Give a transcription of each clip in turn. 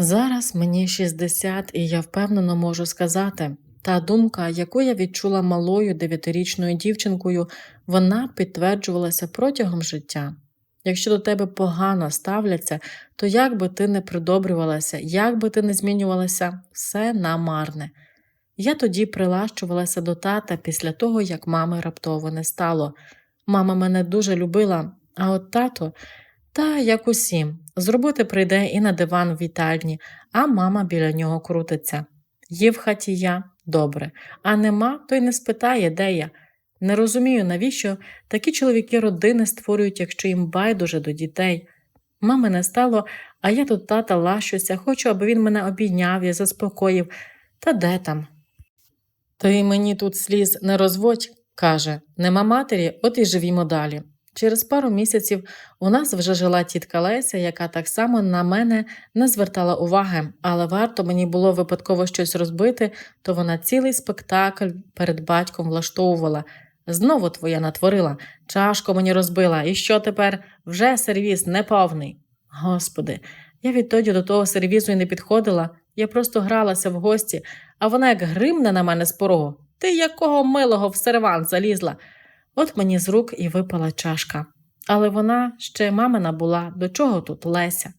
Зараз мені 60, і я впевнено можу сказати, та думка, яку я відчула малою дев'ятирічною дівчинкою, вона підтверджувалася протягом життя. Якщо до тебе погано ставляться, то як би ти не придобрювалася, як би ти не змінювалася, все намарне. Я тоді прилащувалася до тата після того, як мами раптово не стало. Мама мене дуже любила, а от тато, та як усім, з роботи прийде і на диван в вітальні, а мама біля нього крутиться. Є в хаті я добре, а нема, то й не спитає, де я. Не розумію, навіщо такі чоловіки родини створюють, якщо їм байдуже до дітей. Мами не стало, а я тут тата лащуся, хочу, аби він мене обійняв і заспокоїв. Та де там? Ти мені тут сліз не розводь, каже, нема матері, от і живімо далі. Через пару місяців у нас вже жила тітка Леся, яка так само на мене не звертала уваги, але варто мені було випадково щось розбити, то вона цілий спектакль перед батьком влаштовувала. Знову твоя натворила, чашку мені розбила, і що тепер вже сервіз неповний. Господи, я відтоді до того сервізу і не підходила, я просто гралася в гості, а вона як гримне на мене з порогу. Ти якого милого в серван залізла? От мені з рук і випала чашка. Але вона ще мамина була, до чого тут Леся?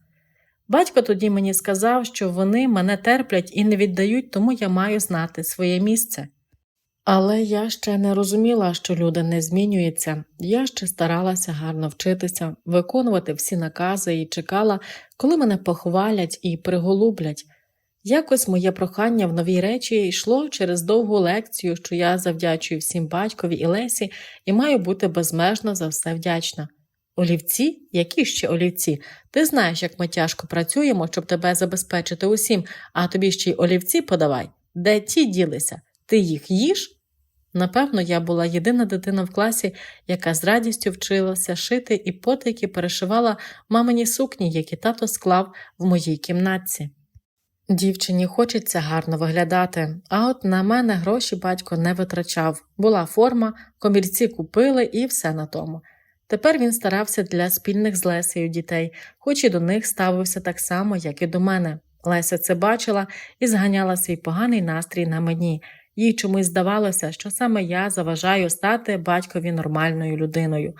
Батько тоді мені сказав, що вони мене терплять і не віддають, тому я маю знати своє місце. Але я ще не розуміла, що люди не змінюються. Я ще старалася гарно вчитися, виконувати всі накази і чекала, коли мене похвалять і приголублять. Якось моє прохання в новій речі йшло через довгу лекцію, що я завдячую всім батькові і Лесі і маю бути безмежно за все вдячна. Олівці? Які ще олівці? Ти знаєш, як ми тяжко працюємо, щоб тебе забезпечити усім, а тобі ще й олівці подавай. Де ті ділися? Ти їх їш? Напевно, я була єдина дитина в класі, яка з радістю вчилася шити і потайки перешивала мамині сукні, які тато склав в моїй кімнатці. Дівчині хочеться гарно виглядати, а от на мене гроші батько не витрачав. Була форма, комірці купили і все на тому. Тепер він старався для спільних з Лесею дітей, хоч і до них ставився так само, як і до мене. Леся це бачила і зганяла свій поганий настрій на мені. Їй чомусь здавалося, що саме я заважаю стати батькові нормальною людиною.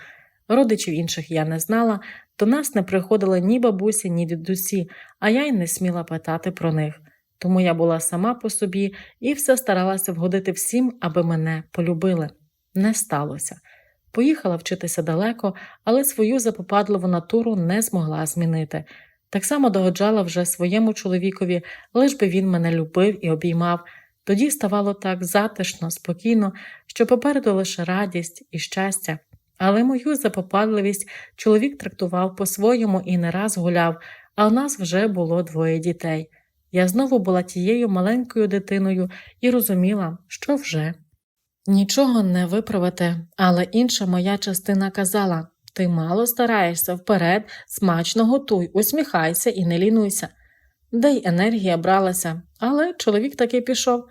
Родичів інших я не знала, до нас не приходили ні бабусі, ні дідусі, а я й не сміла питати про них. Тому я була сама по собі і все старалася вгодити всім, аби мене полюбили. Не сталося. Поїхала вчитися далеко, але свою запопадливу натуру не змогла змінити. Так само догоджала вже своєму чоловікові, лиш би він мене любив і обіймав. Тоді ставало так затишно, спокійно, що попереду лише радість і щастя. Але мою запопадливість чоловік трактував по-своєму і не раз гуляв, а у нас вже було двоє дітей. Я знову була тією маленькою дитиною і розуміла, що вже. Нічого не виправити, але інша моя частина казала ти мало стараєшся вперед, смачно готуй, усміхайся і не лінуйся. Де й енергія бралася, але чоловік таки пішов.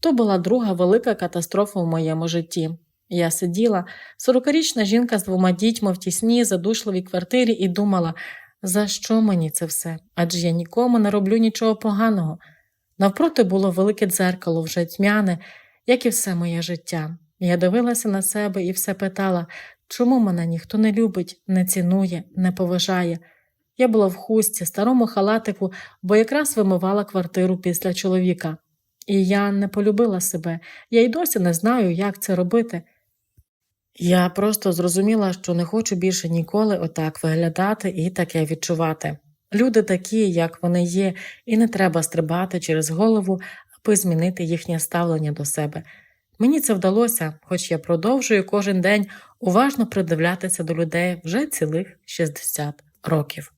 То була друга велика катастрофа в моєму житті. Я сиділа, сорокарічна жінка з двома дітьми в тісній, задушливій квартирі і думала, за що мені це все? Адже я нікому не роблю нічого поганого. Навпроти було велике дзеркало, вже тьмяне, як і все моє життя. Я дивилася на себе і все питала, чому мене ніхто не любить, не цінує, не поважає. Я була в хустці, старому халатику, бо якраз вимивала квартиру після чоловіка. І я не полюбила себе, я й досі не знаю, як це робити. Я просто зрозуміла, що не хочу більше ніколи отак виглядати і таке відчувати. Люди такі, як вони є, і не треба стрибати через голову, аби змінити їхнє ставлення до себе. Мені це вдалося, хоч я продовжую кожен день уважно придивлятися до людей вже цілих 60 років.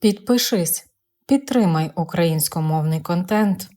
Підпишись, підтримай українськомовний контент.